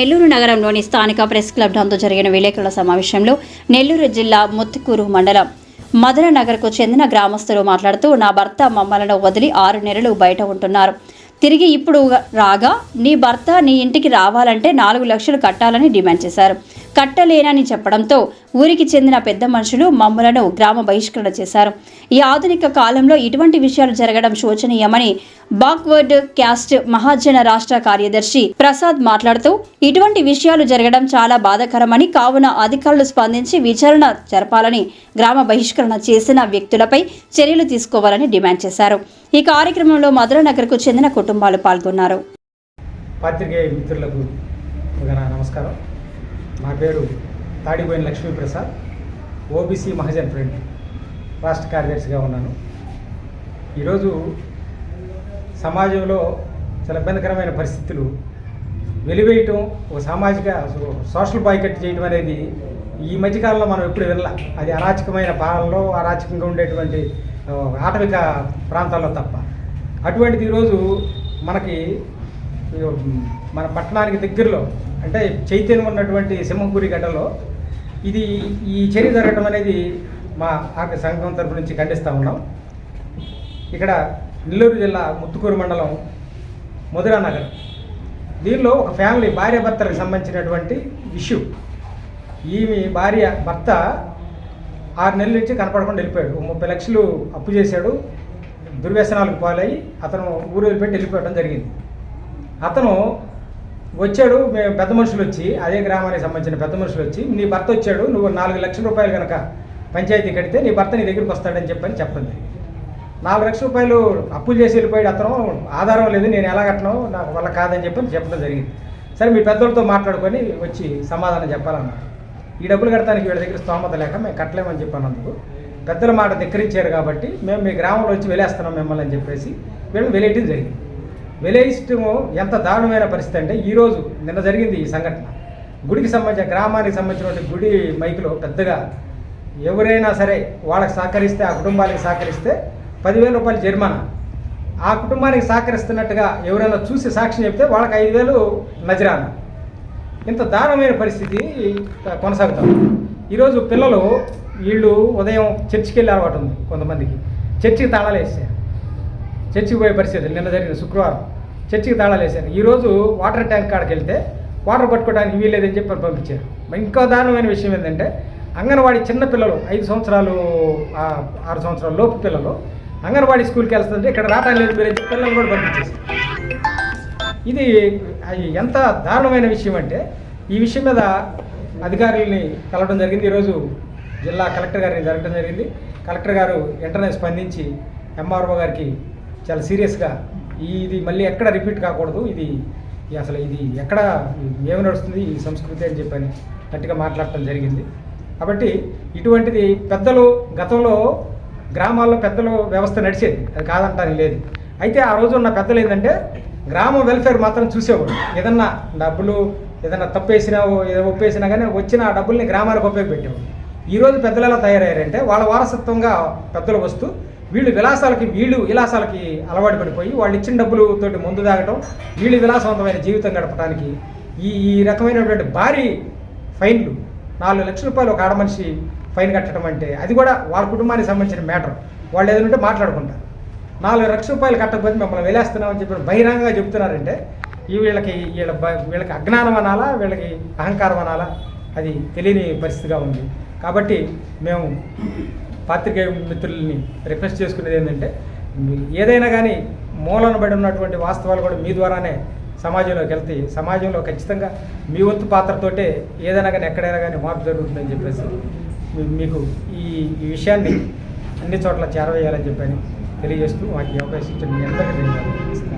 నెల్లూరు నగరంలోని స్థానిక press club నందు జరిగిన విలేకరుల సమావేశంలో నెల్లూరు జిల్లా ముత్తుకూరు మండలం మదన నగర్కు చెందిన గ్రామస్తులు మాట్లాడుతూ నా భర్త మమ్మలను వదిలి ఆరు నెలలు బయట ఉంటున్నారు. తిరిగి ఇప్పుడు రాగా నీ భర్త నీ ఇంటికి రావాలంటే నాలుగు లక్షలు కట్టాలని డిమాండ్ చేశారు. కట్టలేనని చెప్పడంతో ఊరికి చెందిన పెద్ద మనుషులు మమ్మలను గ్రామ బహిష్కరణ చేశారు. ఈ ఆధునిక కాలంలో ఇటువంటి విషయాలు జరగడం శోచనీయమని బాక్వర్డ్ క్యాస్ట్ మహాజన రాష్ట్ర కార్యదర్శి ప్రసాద్ మాట్లాడుతూ ఇటువంటి విషయాలు జరగడం చాలా బాధాకరమని కావున అధికారులు స్పందించి విచారణ జరపాలని గ్రామ బహిష్కరణ చేసిన వ్యక్తులపై చర్యలు తీసుకోవాలని డిమాండ్ చేశారు. ఈ కార్యక్రమంలో మధురనగర్కు చెందిన కుటుంబాలు పాల్గొన్నారు. పాత్రికేయ మిత్రులకు నమస్కారం. నా పేరు తాడిపోయిన లక్ష్మీప్రసాద్ ఓబీసీ మహాజన్ ఫ్రెండ్ రాష్ట్ర కార్యదర్శిగా ఉన్నాను. ఈరోజు సమాజంలో చాలా ఇబ్బందికరమైన పరిస్థితులు వెలివేయటం ఒక సామాజిక సోషల్ బాయ్కట్ చేయడం అనేది ఈ మధ్యకాలంలో మనం ఎప్పుడు వినలా. అది అరాచకమైన పాలనలో అరాచకంగా ఉండేటువంటి ఆటవిక ప్రాంతాల్లో తప్ప. అటువంటిది ఈరోజు మనకి మన పట్టణానికి దగ్గరలో అంటే చైతన్యం ఉన్నటువంటి సింహపూరి గడ్డలో ఇది ఈ చర్య జరగడం అనేది మా ఆక సంఘం తరపు నుంచి ఖండిస్తూ ఉన్నాం. ఇక్కడ నెల్లూరు జిల్లా ముత్తుకూరు మండలం మధురా నగర్. దీనిలో ఒక ఫ్యామిలీ భార్య భర్తలకు సంబంధించినటువంటి ఇష్యూ. ఈమె భార్య భర్త ఆరు నెలల నుంచి కనపడకుండా వెళ్ళిపోయాడు. ముప్పై లక్షలు అప్పు చేశాడు. దుర్వ్యసనాలకు పాలై అతను ఊరు వదిలిపెట్టి వెళ్ళిపోవడం జరిగింది. అతను వచ్చాడు మేము పెద్ద మనుషులు వచ్చి అదే గ్రామానికి సంబంధించిన పెద్ద మనుషులు వచ్చి నీ భర్త వచ్చాడు నువ్వు నాలుగు లక్షల రూపాయలు కనుక పంచాయతీ కడితే నీ భర్త నీ దగ్గరికి వస్తాడని చెప్పని చెప్పడం జరిగింది. నాలుగు లక్షల రూపాయలు అప్పులు చేసి వెళ్ళిపోయాడు అతను ఆధారం లేదు నేను ఎలా కట్టను నాకు వల్ల కాదని చెప్పని చెప్పడం జరిగింది. సరే మీ పెద్దలతో మాట్లాడుకొని వచ్చి సమాధానం చెప్పాలన్నారు. ఈ డబ్బులు కట్టడానికి వీళ్ళ దగ్గర స్తోమత లేక మేము కట్టలేమని చెప్పినందుకు పెద్దల మాట ధిక్కరించారు కాబట్టి మేము మీ గ్రామంలో వచ్చి వెలేస్తున్నాం మిమ్మల్ని అని చెప్పేసి వీళ్ళు వెళ్ళేయటం జరిగింది. వెలయిష్టము ఎంత దారుణమైన పరిస్థితి అంటే ఈరోజు నిన్న జరిగింది ఈ సంఘటన. గుడికి సంబంధించిన గ్రామానికి సంబంధించినటువంటి గుడి మైకులో పెద్దగా ఎవరైనా సరే వాళ్ళకి సహకరిస్తే ఆ కుటుంబానికి సహకరిస్తే పదివేల రూపాయలు జరిమానా. ఆ కుటుంబానికి సహకరిస్తున్నట్టుగా ఎవరైనా చూసి సాక్ష్యం చెప్తే వాళ్ళకి ఐదు వేలు నజరానా. ఇంత దారుణమైన పరిస్థితి కొనసాగుతాం. ఈరోజు పిల్లలు వీళ్ళు ఉదయం చర్చికి వెళ్ళే అలవాటు ఉంది కొంతమందికి. చర్చికి తాళాలు వేసారు చర్చికి పోయే పరిస్థితి నిన్న జరిగిన శుక్రవారం చర్చికి తాళాలు ఈరోజు వాటర్ ట్యాంక్ కాడికి వెళ్తే వాటర్ పట్టుకోవడానికి వీల్లేదని చెప్పి పంపించారు. ఇంకా దారుణమైన విషయం ఏంటంటే అంగన్వాడీ చిన్న పిల్లలు ఐదు సంవత్సరాలు ఆరు సంవత్సరాల లోపు పిల్లలు అంగన్వాడీ స్కూల్కి వెళ్తుంటే ఇక్కడ రావటం లేదు మీరు పిల్లలు కూడా పంపించేస్తారు ఇది అది ఎంత దారుణమైన విషయం అంటే ఈ విషయం మీద అధికారులని కలవడం జరిగింది. ఈరోజు జిల్లా కలెక్టర్ గారిని జరగడం జరిగింది. కలెక్టర్ గారు వెంటనే స్పందించి ఎంఆర్ఓ గారికి చాలా సీరియస్గా. ఇది మళ్ళీ ఎక్కడ రిపీట్ కాకూడదు. ఇది అసలు ఇది ఎక్కడ ఏమి నడుస్తుంది ఈ సంస్కృతి అని చెప్పని గట్టిగా మాట్లాడటం జరిగింది. కాబట్టి ఇటువంటిది పెద్దలు గతంలో గ్రామాల్లో పెద్దలు వ్యవస్థ నడిచేది. అది కాదంటానికి లేదు. అయితే ఆ రోజు ఉన్న పెద్దలు ఏంటంటే గ్రామ వెల్ఫేర్ మాత్రం చూసేవాడు ఏదన్నా డబ్బులు ఏదన్నా తప్పేసినా ఏదో ఒప్పేసినా కానీ వచ్చిన ఆ డబ్బుల్ని గ్రామాలకు ఉపయోగపెట్టేవాడు ఈరోజు పెద్దలు ఎలా తయారయ్యారంటే వాళ్ళ వారసత్వంగా పెద్దలు వస్తూ వీళ్ళు విలాసాలకి వీళ్ళు విలాసాలకి అలవాటు పడిపోయి వాళ్ళు ఇచ్చిన డబ్బులతోటి ముందు తాగటం వీళ్ళు విలాసవంతమైన జీవితం గడపడానికి ఈ ఈ రకమైనటువంటి భారీ ఫైన్లు నాలుగు లక్షల రూపాయలు ఒక ఆడమనిషి ఫైన్ కట్టడం అంటే అది కూడా వాళ్ళ కుటుంబానికి సంబంధించిన మ్యాటర్. వాళ్ళు ఏదైనా ఉంటే మాట్లాడుకుంటారు. నాలుగు లక్షల రూపాయలు కట్టకపోతే మిమ్మల్ని వెళ్ళేస్తున్నామని చెప్పి బహిరంగంగా చెప్తున్నారంటే ఈ వీళ్ళకి వీళ్ళ బ- వీళ్ళకి అజ్ఞానం అనాలా వీళ్ళకి అహంకారం అనాలా? అది తెలియని పరిస్థితిగా ఉంది. కాబట్టి మేము పాత్రికేయ మిత్రుల్ని రిక్వెస్ట్ చేసుకునేది ఏంటంటే ఏదైనా కానీ మూలన బడి ఉన్నటువంటి వాస్తవాలు కూడా మీ ద్వారానే సమాజంలోకి వెళ్తాయి. సమాజంలో ఖచ్చితంగా మీ వంతు పాత్రతోటే ఏదైనా కానీ ఎక్కడైనా కానీ మార్పు జరుగుతుందని చెప్పేసి మీకు ఈ ఈ విషయాన్ని అన్ని చోట్ల చేరవేయాలని చెప్పని తెలియజేస్తూ వాటికి అవకాశం ఇచ్చిన మీ అందరికీ ధన్యవాదాలు.